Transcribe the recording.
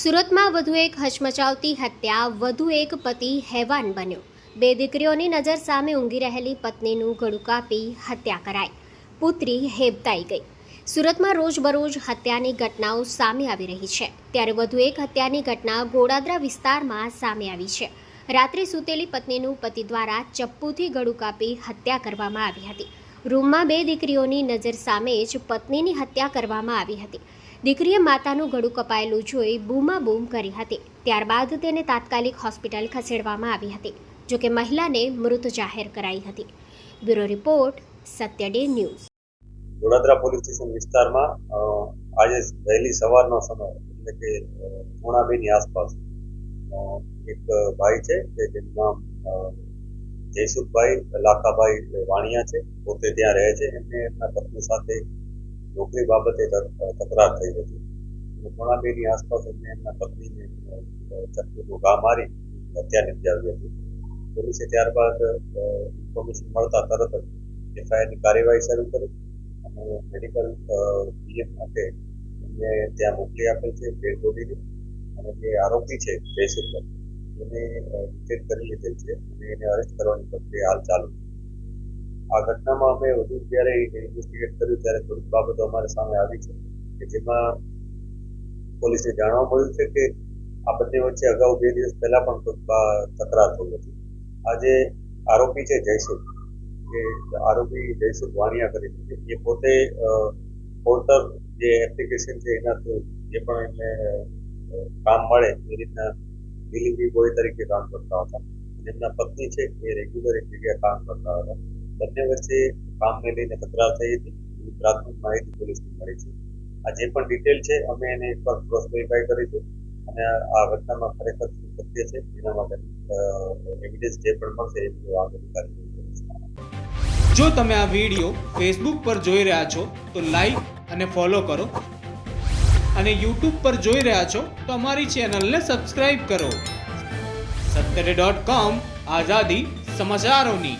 સુરતમાં વધુ એક હચમચાવતી હત્યા, વધુ એક પતિ હેવાન બન્યો. બે દીકરીઓની નજર સામે ઊંઘી રહેલી પત્નીનું ગળું કાપી હત્યા કરાઈ. પુત્રી હેબતાઈ ગઈ. સુરતમાં રોજબરોજ હત્યાની ઘટનાઓ સામે આવી રહી છે. ત્યારે વધુ એક હત્યાની ઘટના ગોડાદરા વિસ્તારમાં સામે આવી છે. રાત્રે સૂતેલી પત્નીનું પતિ દ્વારા ચપ્પુથી ગળું કાપી હત્યા કરવામાં આવી હતી. રૂમમાં બે દીકરીઓની નજર સામે જ પત્નીની હત્યા કરવામાં આવી હતી. દીકરીએ માતાનું ગળું કપાયેલું જોઈ બૂમાબૂમ કરી હતી. ત્યારબાદ તેને તાત્કાલિક હોસ્પિટલ ખસેડવામાં આવી હતી જોકે મહિલાને મૃત જાહેર કરાઈ હતી. Bureau report, Satya day news. Vadodara police station વિસ્તારમાં આજે વહેલી સવારનો સમય, એટલે કે પૂણા બેની આસપાસ એક ભાઈ છે કે જેનું નામ જયસુખભાઈ, લાખાભાઈ વાણિયા છે, પોતે ત્યાં રહે છે. એમને એમના પત્ની સાથે નોકરી બાબતે તકરાર થઈ હતી. ઘણા બેની આસપાસ એમને એમના પત્નીને ચપ્પુનું ઘા મારી હત્યા નિપજાવી હતી. પોલીસે ત્યારબાદ ઇન્ફોર્મેશન મળતા તરત જ એફઆઈઆરની કાર્યવાહી શરૂ કરી અને મેડિકલ પીએમ માટે એમને ત્યાં મોકલી આપેલ છે ડેડ બોડીને. અને જે આરોપી છે જયસુખભાઈ એને ડિટેન કરી લીધેલ છે અને એને અરેસ્ટ કરવાની પ્રક્રિયા હાલ ચાલુ છે. આ ઘટનામાં અમે વધુ જ્યારે ઇન્વેસ્ટિગેટ કર્યું ત્યારે થોડીક બાબતો અમારી સામે આવી છે કે જેમાં પોલીસને જાણવા મળ્યું છે કે આ બંને વચ્ચે અગાઉ બે દિવસ પહેલા પણ તકરાર થઈ હતી આજે આરોપી છે જયસુખ. કે આરોપી જયસુખ વાણિયા કરી છે. એ પોતે પોર્ટર જે એપ્લિકેશન છે એના થ્રુ જે પણ એમને કામ મળે એ રીતના ડિલિવરી બોય તરીકે કામ કરતા હતા. એમના પત્ની છે એ રેગ્યુલર એક જગ્યાએ કામ કરતા હતા. બંને વચ્ચે કામને લઈને તકરાર થઈ હતી. એવી પ્રાથમિક માહિતી પોલીસને મળી છે. આ જે પણ ડિટેલ છે, અમે એને એકવાર ક્રોસ વેરીફાઈ કરીશું અને આ ઘટનામાં ખરેખર શું સત્ય છે, એના માટે એવિડન્સ જે પણ મળશે એ બધું આગળની જો તમે આ વીડિયો ફેસબુક પર જોઈ રહ્યા છો, તો લાઈક અને ફોલો કરો. અને યુટ્યુબ પર જોઈ રહ્યા છો, તો અમારી ચેનલને સબસ્ક્રાઈબ કરો. સત્તરે ડોટ કોમ આઝાદી સમાચારોની.